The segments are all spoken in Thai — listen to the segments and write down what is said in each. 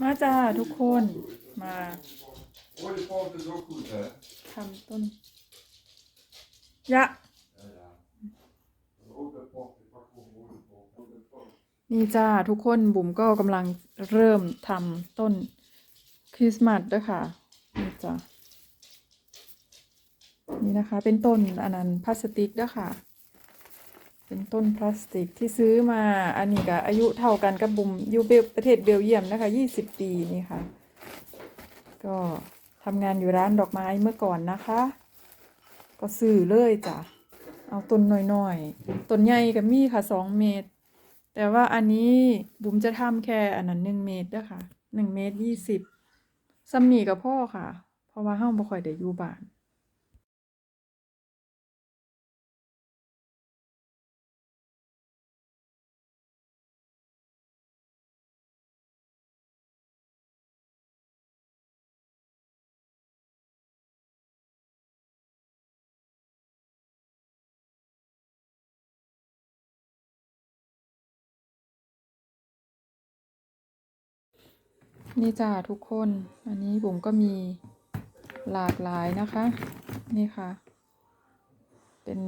มาจ้าทุกคนมาทำต้น ยะ นี่จ้าทุกคนบุ๋มก็กำลังเริ่มทำต้นคริสต์มาสด้วยค่ะ นี่จ้านี่นะคะ เป็นต้นอันนั้นพลาสติกด้วยค่ะ เป็นต้นพลาสติกที่ซื้อมาอันนี้ก็อายุเท่ากันกับบุมอยู่เบลประเทศเบลเยียมนะคะยี่สิบปีนี่ค่ะ ก็ทำงานอยู่ร้านดอกไม้เมื่อก่อนนะคะ ก็ซื้อเลยจ้ะเอาต้นน้อยๆต้นใหญ่ก็มีค่ะสองเมตร แต่ว่าอันนี้บุ๋มจะทำแค่อันนั้นหนึ่งเมตรเด้อค่ะหนึ่งเมตรยี่สิบซัมมี่กับพ่อค่ะ เพราะว่าห้องบ่ค่อยได้อยู่บ้าน นี่จ้าทุกคน อันนี้บุ๋มก็มีหลากหลายนะคะ นี่ค่ะ เป็น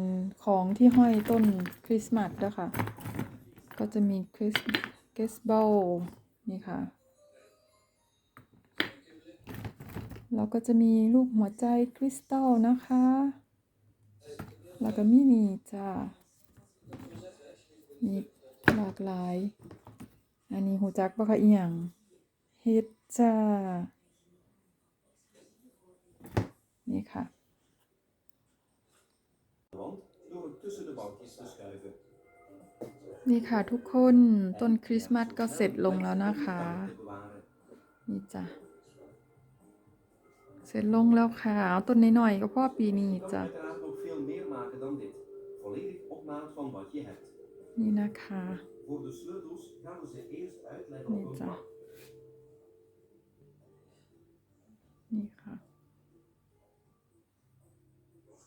ของที่ห้อยต้นคริสต์มาสด้วยค่ะ ก็จะมีคริสเกสเบลนี่ค่ะ แล้วก็จะมีรูปหัวใจคริสตัลนะคะ แล้วก็มินิจ้ามีหลากหลาย อันนี้หูจักปะคะอีหยัง ฮิตจ้า นี่ค่ะ นี่ค่ะทุกคนต้นคริสต์มาสก็เสร็จลงแล้วนะคะ นี่จ้ะ เสร็จลงแล้วค่ะ เอาต้นน้อยๆก็พ่อปีนี้จ้ะ นี่นะคะ นี่จ้ะ